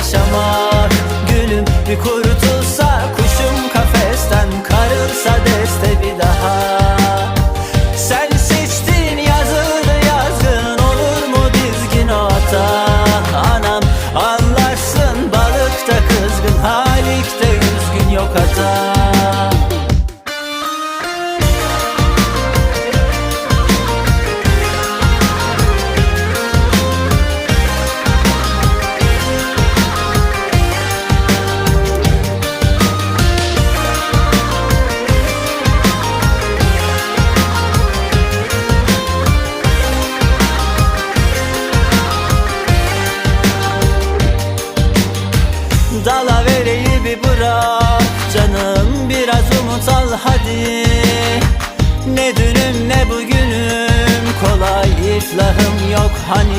yaşamak Gülüm bir kurutulsa Dala vereyi bir bırak. Canım biraz umut al hadi. Ne dünüm ne bugünüm Kolay iflahım yok hani